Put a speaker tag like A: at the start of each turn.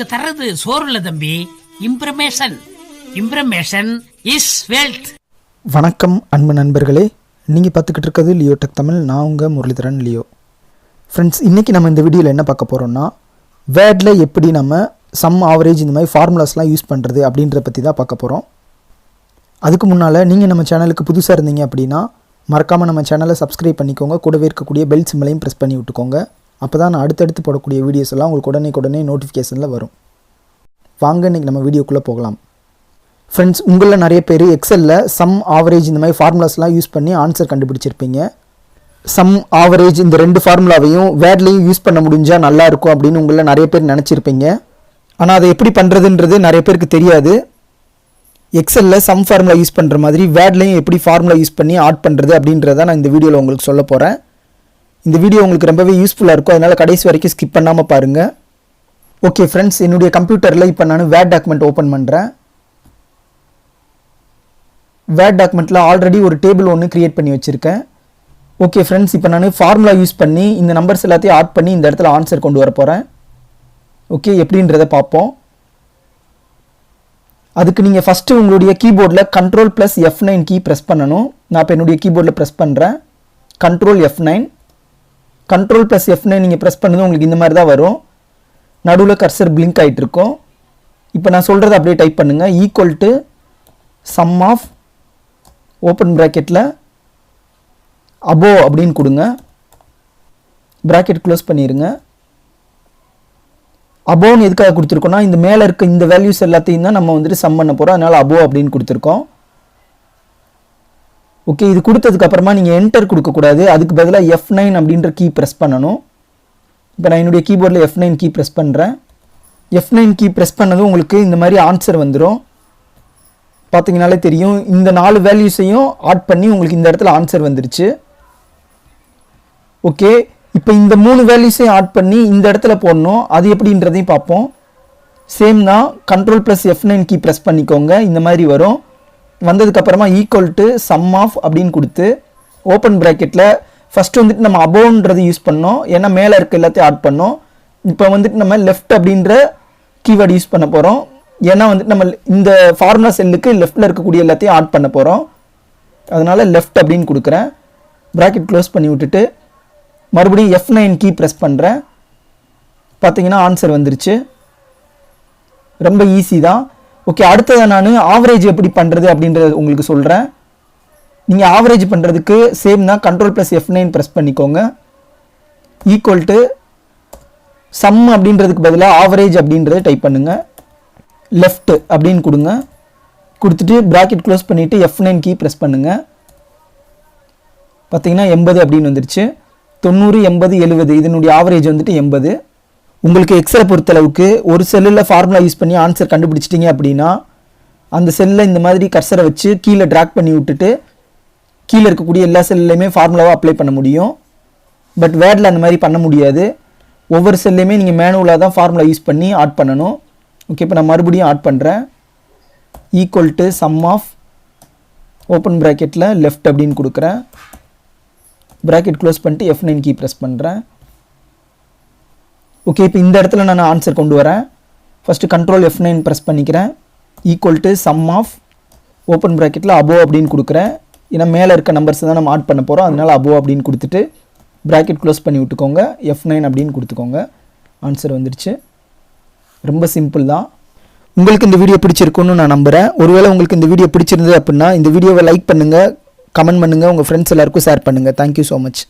A: இருக்கிறது சோறு இல்ல தம்பி. இம்ப்ரமேஷன் இம்ப்ரமேஷன் இஸ் வெல்த்
B: வணக்கம் அன்பு நண்பர்களே. நீங்கள் பார்த்துக்கிட்டு இருக்கிறது லியோ டெக் தமிழ். நான் உங்கள் முரளிதரன் லியோ. ஃப்ரெண்ட்ஸ் இன்றைக்கி நம்ம இந்த வீடியோவில் என்ன பார்க்க போகிறோம்னா வேர்டில் எப்படி நம்ம சம் ஆவரேஜ் இந்த மாதிரி ஃபார்முலாஸ்லாம் யூஸ் பண்ணுறது அப்படின்றத பற்றி தான் பார்க்க போகிறோம் அதுக்கு முன்னால் நீங்கள் நம்ம சேனலுக்கு புதுசாக இருந்தீங்க அப்படின்னா மறக்காமல் நம்ம சேனலை சப்ஸ்கிரைப் பண்ணிக்கோங்க. கூடவே இருக்கக்கூடிய பெல் சிம்மலையும் ப்ரெஸ் பண்ணி விட்டுக்கோங்க. அப்போ தான் நான் அடுத்தடுத்து போடக்கூடிய வீடியோஸ் எல்லாம் உங்களுக்கு உடனே உடனே நோட்டிஃபிகேஷனில் வரும். வாங்க இன்றைக்கி நம்ம வீடியோக்குள்ளே போகலாம். ஃப்ரெண்ட்ஸ் உங்களில் நிறைய பேர் எக்ஸலில் சம் ஆவரேஜ் இந்த மாதிரி ஃபார்முலாஸ்லாம் யூஸ் பண்ணி ஆன்சர் கண்டுபிடிச்சிருப்பீங்க. சம் ஆவரேஜ் இந்த ரெண்டு ஃபார்முலாவையும் வேர்ட்லேயும் யூஸ் பண்ண முடிஞ்சால் நல்லா இருக்கும் அப்படின்னு உங்களில் நிறைய பேர் நினச்சிருப்பீங்க. ஆனால் அதை எப்படி பண்ணுறதுன்றது நிறைய பேருக்கு தெரியாது. எக்ஸலில் சம் ஃபார்முலா யூஸ் பண்ணுற மாதிரி வேர்ட்லேயும் எப்படி ஃபார்முலா யூஸ் பண்ணி ஆட் பண்ணுறது அப்படின்றத நான் இந்த வீடியோவில் உங்களுக்கு சொல்ல போகிறேன் இந்த வீடியோ உங்களுக்கு ரொம்பவே யூஸ்ஃபுல்லாக இருக்கும். அதனால் கடைசி வரைக்கும் ஸ்கிப் பண்ணாமல் பாருங்கள் ஓகே ஃப்ரெண்ட்ஸ் என்னுடைய கம்ப்யூட்டரில் இப்போ நான் வேட் டாக்குமெண்ட் ஓப்பன் பண்ணுறேன் வேட் டாக்குமெண்ட்டில் ஆல்ரெடி ஒரு டேபிள் ஒன்று க்ரியேட் பண்ணி வச்சுருக்கேன். ஓகே ஃப்ரெண்ட்ஸ் இப்போ நான் ஃபார்முலா யூஸ் பண்ணி இந்த நம்பர்ஸ் எல்லாத்தையும் ஆட் பண்ணி இந்த இடத்துல ஆன்சர் கொண்டு வர போகிறேன் ஓகே எப்படின்றத பார்ப்போம். அதுக்கு நீங்கள் ஃபஸ்ட்டு உங்களுடைய கீபோர்டில் control plus F nine key press பண்ணணும். நான் இப்போ என்னுடைய கீபோர்டில் ப்ரெஸ் பண்ணுறேன் control F nine control plus எஃப்னு நீங்கள் ப்ரெஸ் பண்ணுது உங்களுக்கு இந்த மாதிரி தான் வரும். நடுவில் கர்சர் பிளிங்க் ஆகிட்டு இருக்கும். இப்போ நான் சொல்கிறத அப்படியே டைப் பண்ணுங்கள் equal to sum of open ப்ராக்கெட்டில் அபோ அப்படின்னு கொடுங்க. ப்ராக்கெட் க்ளோஸ் பண்ணிடுங்க அபோன்னு எதுக்காக கொடுத்துருக்கோன்னா இந்த மேலே இருக்க இந்த வேல்யூஸ் எல்லாத்தையும் தான் நம்ம வந்துட்டு சம் பண்ண போகிறோம் அதனால் அபோ அப்படின்னு கொடுத்துருக்கோம். ஓகே இது கொடுத்ததுக்கப்புறமா நீங்கள் என்டர் கொடுக்கக்கூடாது. அதுக்கு பதிலாக எஃப் நைன் அப்படின்ற கீ ப்ரெஸ் பண்ணணும். இப்போ நான் என்னுடைய கீபோர்டில் எஃப் நைன் கீ ப்ரெஸ் பண்ணுறேன் எஃப் நைன் கீ ப்ரெஸ் பண்ணதும் உங்களுக்கு இந்த மாதிரி ஆன்சர் வந்துடும் பார்த்தீங்கனாலே தெரியும். இந்த நாலு வேல்யூஸையும் ஆட் பண்ணி உங்களுக்கு இந்த இடத்துல ஆன்சர் வந்துருச்சு. ஓகே இப்போ இந்த மூணு வேல்யூஸையும் ஆட் பண்ணி இந்த இடத்துல போடணும். அது எப்படின்றதையும் பார்ப்போம். சேம் தான். Control plus F nine key press பண்ணிக்கோங்க. இந்த மாதிரி வரும். வந்ததுக்கப்புறமா ஈக்குவல் டு சம் ஆஃப் அப்படின்னு கொடுத்து ஓப்பன் ப்ராக்கெட்டில் ஃபஸ்ட்டு வந்துட்டு நம்ம அபோன்றது யூஸ் பண்ணோம். ஏன்னா மேலே இருக்க எல்லாத்தையும் ஆட் பண்ணோம். இப்போ வந்துட்டு நம்ம லெஃப்ட் அப்படின்ற கீவேர்டு யூஸ் பண்ண போகிறோம் ஏன்னா வந்துட்டு நம்ம இந்த ஃபார்முலா செல்லுக்கு லெஃப்ட்டில் இருக்கக்கூடிய எல்லாத்தையும் ஆட் பண்ண போகிறோம் அதனால் லெஃப்ட் அப்படின்னு கொடுக்குறேன். ப்ராக்கெட் க்ளோஸ் பண்ணி விட்டுட்டு மறுபடியும் எஃப் நைன் கீ ப்ரெஸ் பண்ணுறேன் பார்த்தீங்கன்னா ஆன்சர் வந்துருச்சு. ரொம்ப ஈஸி தான். ஓகே அடுத்ததை நான் ஆவரேஜ் எப்படி பண்ணுறது அப்படின்றத உங்களுக்கு சொல்கிறேன் நீங்கள் ஆவரேஜ் பண்ணுறதுக்கு சேம் தான் control plus F nine press பண்ணிக்கோங்க. ஈக்குவல் டு சம் அப்படின்றதுக்கு பதிலாக ஆவரேஜ் அப்படின்றத டைப் பண்ணுங்கள் லெஃப்ட் அப்படின்னு கொடுங்க. கொடுத்துட்டு ப்ராக்கெட் க்ளோஸ் பண்ணிவிட்டு எஃப் நைன் கீ ப்ரெஸ் பண்ணுங்கள் பார்த்தீங்கன்னா எண்பது அப்படின்னு வந்துருச்சு. தொண்ணூறு எண்பது எழுபது இதனுடைய ஆவரேஜ் வந்துட்டு எண்பது. உங்களுக்கு எக்ஸலை பொறுத்தளவுக்கு ஒரு செல்லில் ஃபார்முலா யூஸ் பண்ணி ஆன்சர் கண்டுபிடிச்சிட்டிங்க அப்படின்னா அந்த செல்லில் இந்த மாதிரி கர்சரை வச்சு கீழே ட்ராக் பண்ணி விட்டுட்டு கீழே இருக்கக்கூடிய எல்லா செல்லையுமே ஃபார்முலாவாக அப்ளை பண்ண முடியும். பட் வேர்டில் அந்த மாதிரி பண்ண முடியாது. ஒவ்வொரு செல்லையுமே நீங்கள் மேனுவலாக தான் ஃபார்முலா யூஸ் பண்ணி ஆட் பண்ணணும். ஓகே இப்போ நான் மறுபடியும் ஆட் பண்ணுறேன் equal to sum of open ப்ராக்கெட்டில் லெஃப்ட் அப்படின்னு கொடுக்குறேன். ப்ராக்கெட் க்ளோஸ் பண்ணிட்டு எஃப் நைன் கீ ப்ரெஸ் பண்ணுறேன் ஓகே இப்போ இந்த இடத்துல நான் ஆன்சர் கொண்டு வரேன். First control F nine press பண்ணிக்கிறேன். Equal to sum of open ப்ராக்கெட்டில் அபோ அப்படின்னு கொடுக்குறேன். ஏன்னா மேலே இருக்க நம்பர்ஸ் தான் நம்ம ஆட் பண்ண போகிறோம் அதனால் அபோ அப்படின்னு கொடுத்துட்டு ப்ராக்கெட் க்ளோஸ் பண்ணி விட்டுக்கோங்க. எஃப் நைன் அப்படின்னு கொடுத்துக்கோங்க. ஆன்சர் வந்துடுச்சு. ரொம்ப சிம்பிள் தான். உங்களுக்கு இந்த வீடியோ பிடிச்சிருக்குன்னு நான் நம்புகிறேன் ஒருவேளை உங்களுக்கு இந்த வீடியோ பிடிச்சிருந்தது அப்படின்னா இந்த வீடியோவை லைக் பண்ணுங்கள் கமெண்ட் பண்ணுங்கள் உங்கள் ஃப்ரெண்ட்ஸ் எல்லாருக்கும் ஷேர் பண்ணுங்கள் தேங்க்யூ ஸோ மச்